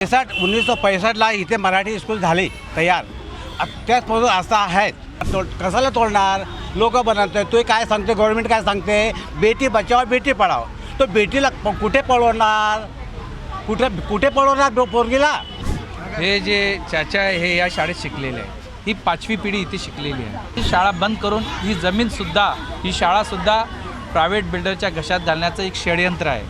पैसठ उन्नीस सौ पैसठला इथे मराठी स्कूल झाली तयार. त्याचबरोबर असं आहे तो कशाला तोडणार? लोक बनवते तू काय सांगते गव्हर्नमेंट काय सांगते? बेटी बचाव बेटी पढाव तो बेटीला प- कुठे पळवणार? कुठे कुठे पळवणार पो- पोरगीला? हे जे चाचा आहे हे या शाळेत शिकलेले आहे. ही पाचवी पिढी इथे शिकलेली आहे. ही शाळा बंद करून ही जमीनसुद्धा ही शाळासुद्धा प्रायव्हेट बिल्डरच्या घशात घालण्याचं एक षडयंत्र आहे.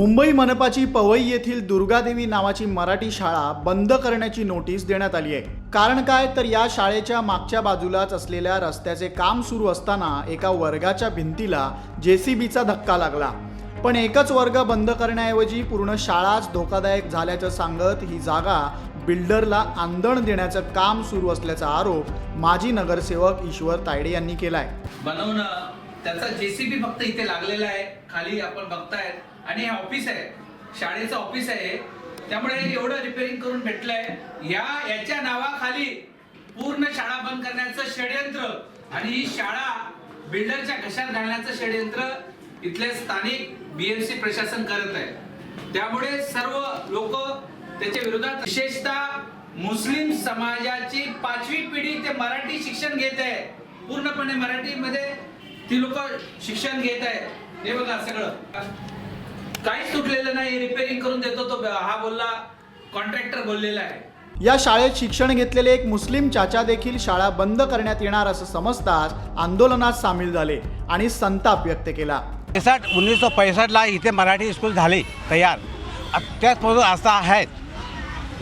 मुंबई मनपाची पवई येथील दुर्गादेवी नावाची मराठी शाळा बंद करण्याची नोटीस देण्यात आली आहे. कारण काय? तर या शाळेच्या मागच्या बाजूलाच असलेल्या रस्त्याचे काम सुरू असताना एका वर्गाच्या भिंतीला जेसीबीचा धक्का लागला. पण एकच वर्ग बंद करण्याऐवजी पूर्ण शाळाच धोकादायक झाल्याचं सांगत ही जागा बिल्डरला आंदण देण्याचं काम सुरू असल्याचा आरोप माजी नगरसेवक ईश्वर तायडे यांनी केलाय. बनवणं त्याचा जेसीबी फक्त इथे लागलेला आहे. खाली आपण बघतायत. आणि हे ऑफिस आहे. शाळेचं ऑफिस आहे त्यामुळे एवढं रिपेअरिंग करून भेटलंय. या याच्या नावाखाली पूर्ण शाळा बंद करण्याचं षडयंत्र. आणि ही शाळा बिल्डरच्या घशात घालण्याचं षडयंत्र इथले स्थानिक बीएमसी प्रशासन करत आहे. त्यामुळे सर्व लोक त्याच्या विरोधात विशेषतः मुस्लिम समाजाची पाचवी पिढी ते मराठी शिक्षण घेत आहे. पूर्णपणे मराठीमध्ये ती लोक शिक्षण घेत आहे हे बघा सगळं. काहीच तुटलेलं नाही रिपेअरिंग करून देतो तो हा बोलला कॉन्ट्रॅक्टर बोललेला आहे. या शाळेत शिक्षण घेतलेले एक मुस्लिम चाचा देखील शाळा बंद करण्यात येणार असं समजताच आंदोलनात सामील झाले आणि संताप व्यक्त केला. पैसठ उन्नीस सौ पैसष्टला इथे मराठी स्कूल झाली तयार. त्याचपासून असं आहे.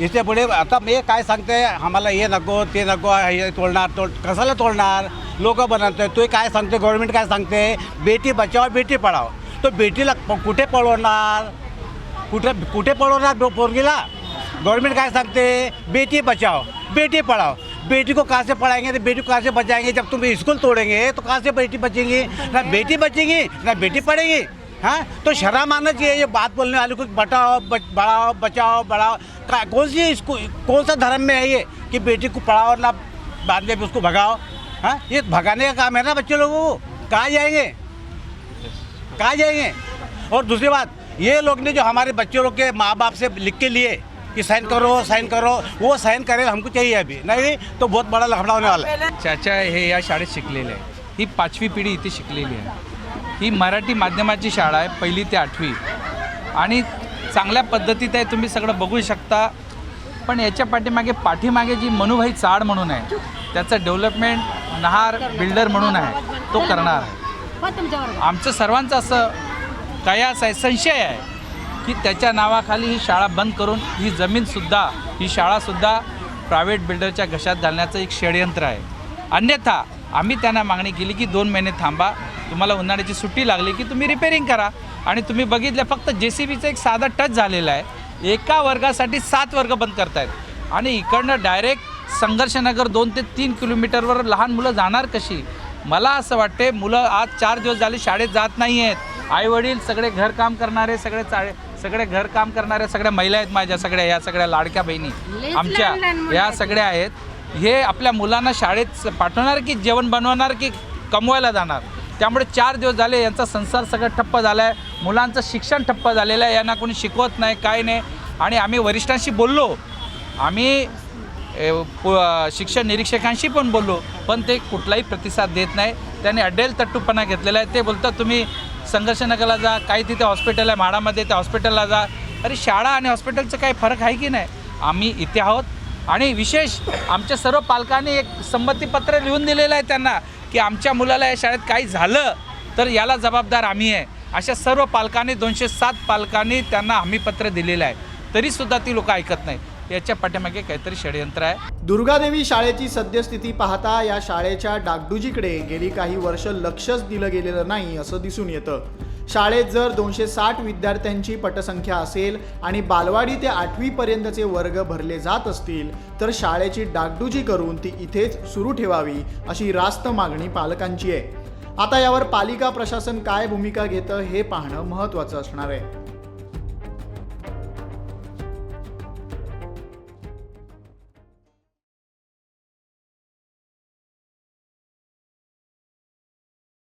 इथे पुढे आता मी काय सांगते, आम्हाला हे नको, ते नको, हे तोडणार, तोड कसाला तोडणार? लोक बनवते तू काय सांगते गव्हर्नमेंट काय सांगते? बेटी बचाव, बेटी पढाव. तो बेटीला कुठे पळवणार? कुठे कुठे पळवणार पोरगीला? गवर्नमेंट काय सांगते? बेटी बचाओ बेटी पढ़ाओ बेटी को कहाँ से पढ़ाएँगे? तो बेटी को कहाँ से बचाएँगे? जब तुम स्कूल तोड़ेंगे तो कहाँ से बेटी बचेंगी? ना बेटी बचेंगी, ना बेटी पढ़ेगी। हाँ? तो शर्म आना चाहिए ये बात बोलने वाले कुछ बटाओ बच, बढ़ाओ बचाओ बढ़ाओ। कौन सी इसको कौन सा धर्म में है ये कि बेटी को पढ़ाओ ना बाद में उसको भगाओ? हाँ? ये भगाने का काम है ना बच्चे लोगों को? कहाँ जाएँगे? कहाँ जाएँगे? और दूसरी बात ये लोग ने जो हमारे बच्चे लोग के माँ बाप से लिख के लिए कि साइन करो साइन करो वो साइन करे हमको चाहिए अभी। नहीं तो बहुत बड़ा लफड़ा होने वाला है। चाचा हे या शाळेत शिकलेले आहे. ही पाचवी पिढी इथे शिकलेली आहे. ही मराठी माध्यमाची शाळा आहे पहिली ते आठवी. आणि चांगल्या पद्धतीत आहे तुम्ही सगळं बघू शकता. पण याच्या पाठीमागे पाठीमागे जी मनुभाई चाड म्हणून आहे त्याचं डेव्हलपमेंट नहार बिल्डर म्हणून आहे तो करणार आहे. आमचं सर्वांचं असं कयास आहे संशय आहे की त्याच्या नावाखाली ही शाळा बंद करून ही जमीनसुद्धा ही शाळासुद्धा प्रायव्हेट बिल्डरच्या घशात घालण्याचं एक षडयंत्र आहे. अन्यथा आम्ही त्यांना मागणी केली की दोन महिने थांबा तुम्हाला उन्हाळ्याची सुट्टी लागली की तुम्ही रिपेअरिंग करा. आणि तुम्ही बघितलं फक्त जे सी बीचं एक साधा टच झालेला आहे. एका वर्गासाठी सात वर्ग बंद करतायत. आणि इकडनं डायरेक्ट संघर्षनगर दोन ते तीन किलोमीटरवर लहान मुलं जाणार कशी? मला असं वाटते मुलं आज चार दिवस झाले शाळेत जात नाही आहेत आई वडील सगळे घरकाम करणारे सगळे चाळे सगळे घरकाम करणारे सगळ्या महिला आहेत माझ्या सगळ्या या सगळ्या लाडक्या बहिणी. आमच्या या. सगळ्या आहेत. हे आपल्या मुलांना शाळेत पाठवणार की जेवण बनवणार की कमवायला जाणार? त्यामुळे चार दिवस झाले यांचा संसार सगळं ठप्प झाला आहे मुलांचं शिक्षण ठप्प झालेलं आहे यांना कोणी शिकवत नाही काय नाही. आणि आम्ही वरिष्ठांशी बोललो. आम्ही पु- शिक्षण निरीक्षकांशी पण बोललो. पण ते कुठलाही प्रतिसाद देत नाही. त्यांनी अड्डेल तट्टूपणा घेतलेला आहे. ते बोलतात तुम्ही संघर्षनगरला जा काही तिथे हॉस्पिटल आहे म्हाडामध्ये त्या हॉस्पिटलला जा. अरे शाळा आणि हॉस्पिटलचं काही फरक आहे की नाही? आम्ही इथे आहोत. आणि विशेष आमच्या सर्व पालकांनी एक संमतीपत्र लिहून दिलेलं आहे त्यांना. की आमच्या मुलाला या शाळेत काही झालं तर याला जबाबदार आम्ही आहे. अशा सर्व पालकांनी दोनशे सात पालकांनी त्यांना हमीपत्र दिलेलं आहे. तरीसुद्धा ती लोकं ऐकत नाही याच्या पाठीमागे काहीतरी षडयंत्र आहे. दुर्गादेवी शाळेची सद्यस्थिती पाहता या शाळेच्या डागडुजीकडे गेली काही वर्ष लक्षच दिलं गेलेलं नाही असं दिसून येतं. शाळेत जर दोनशे साठ विद्यार्थ्यांची पटसंख्या असेल आणि बालवाडी ते आठवीपर्यंतचे वर्ग भरले जात असतील तर शाळेची डागडुजी करून ती इथेच सुरू ठेवावी अशी रास्त मागणी पालकांची आहे. आता यावर पालिका प्रशासन काय भूमिका घेतं हे पाहणं महत्त्वाचं असणार आहे.